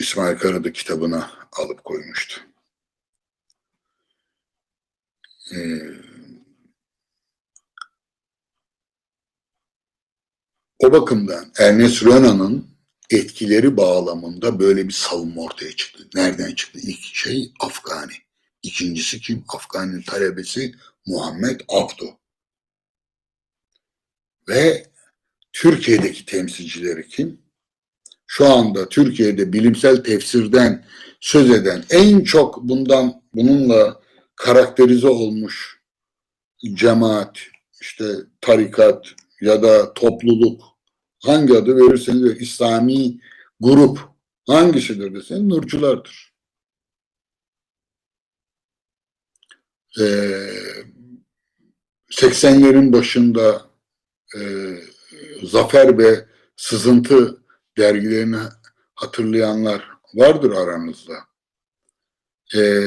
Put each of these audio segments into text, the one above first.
İsmail Karadı kitabına alıp koymuştu. Ee, o bakımdan Ernest Renan'ın etkileri bağlamında böyle bir savunma ortaya çıktı. Nereden çıktı? İlk şey Afgani. İkincisi kim? Afgani talebesi Muhammed Abdu. Ve Türkiye'deki temsilcileri kim? Şu anda Türkiye'de bilimsel tefsirden söz eden en çok bundan bununla karakterize olmuş cemaat, işte tarikat ya da topluluk hangi adı verirseniz verin, İslami grup hangisidir deseniz Nurculardır. Ee, 80'lerin başında e, Zafer ve Sızıntı dergilerini hatırlayanlar vardır aranızda. Ee,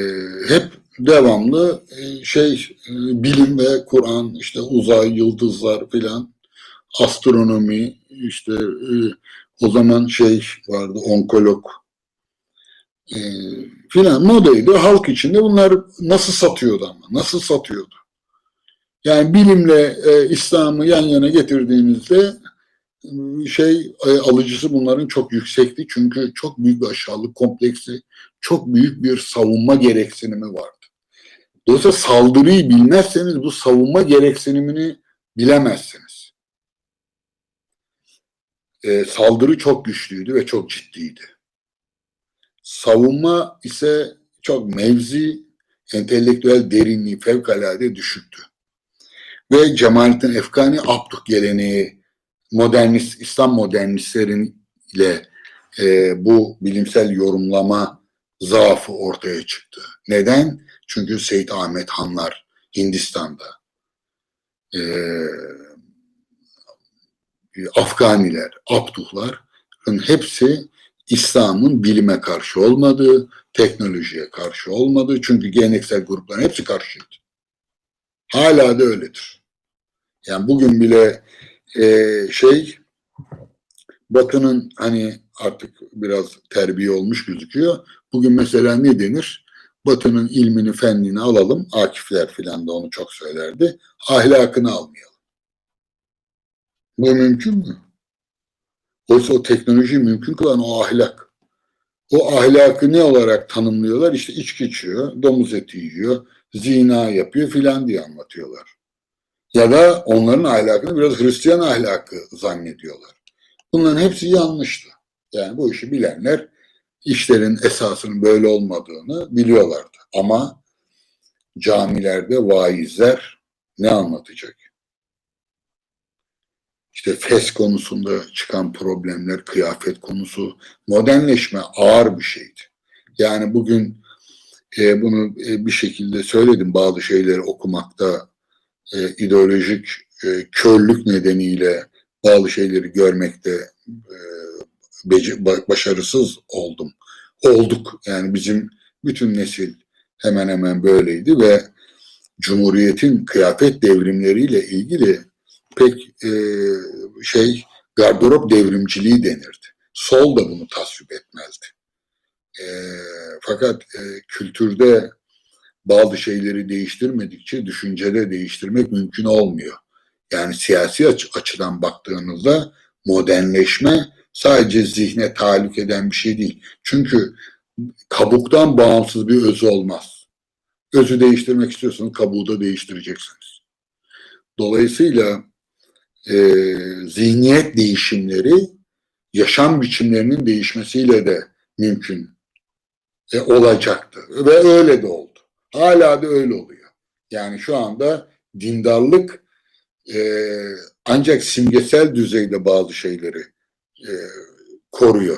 hep devamlı e, şey e, bilim ve Kur'an, işte uzay, yıldızlar filan, astronomi, işte e, o zaman şey vardı, onkolog e, filan modaydı. Halk içinde bunlar nasıl satıyordu ama, nasıl satıyordu? Yani bilimle e, İslam'ı yan yana getirdiğinizde e, şey e, alıcısı bunların çok yüksekti. Çünkü çok büyük bir aşağılık kompleksi, çok büyük bir savunma gereksinimi vardı. Dolayısıyla saldırıyı bilmezseniz bu savunma gereksinimini bilemezsiniz. E, saldırı çok güçlüydü ve çok ciddiydi. Savunma ise çok mevzi, entelektüel derinliği fevkalade düşüktü. Ve Cemalettin Efkani Abduk geleneği modernist, İslam modernistleriyle e, bu bilimsel yorumlama zaafı ortaya çıktı. Neden? Çünkü Seyit Ahmet Hanlar Hindistan'da, e, Afganiler, Abduhların hepsi İslam'ın bilime karşı olmadığı, teknolojiye karşı olmadığı, çünkü geleneksel grupların hepsi karşıydı. Hala da öyledir. Yani bugün bile e, şey Batı'nın hani artık biraz terbiye olmuş gözüküyor. Bugün mesela ne denir? Batı'nın ilmini, fennini alalım. Akifler filan da onu çok söylerdi. Ahlakını almayalım. Bu mümkün mü? Oysa o teknolojiyi mümkün kılan o ahlak. O ahlakı ne olarak tanımlıyorlar? İşte içki içiyor, domuz eti yiyor, zina yapıyor filan diye anlatıyorlar. Ya da onların ahlakını biraz Hristiyan ahlakı zannediyorlar. Bunların hepsi yanlıştı. Yani bu işi bilenler işlerin esasının böyle olmadığını biliyorlardı. Ama camilerde vaizler ne anlatacak? İşte fes konusunda çıkan problemler, kıyafet konusu, modernleşme ağır bir şeydi. Yani bugün e, bunu e, bir şekilde söyledim bazı şeyleri okumakta e, ideolojik e, körlük nedeniyle bazı şeyleri görmekte e, başarısız oldum. Olduk. Yani bizim bütün nesil hemen hemen böyleydi ve Cumhuriyet'in kıyafet devrimleriyle ilgili pek e, şey gardırop devrimciliği denirdi. Sol da bunu tasvip etmezdi. E, fakat e, kültürde bazı şeyleri değiştirmedikçe düşüncede değiştirmek mümkün olmuyor. Yani siyasi aç- açıdan baktığınızda modernleşme sadece zihne tahallük eden bir şey değil. Çünkü kabuktan bağımsız bir özü olmaz. Özü değiştirmek istiyorsanız kabuğu da değiştireceksiniz. Dolayısıyla e, zihniyet değişimleri yaşam biçimlerinin değişmesiyle de mümkün e, olacaktı. Ve öyle de oldu. Hala da öyle oluyor. Yani şu anda dindarlık e, ancak simgesel düzeyde bazı şeyleri e, koruyor.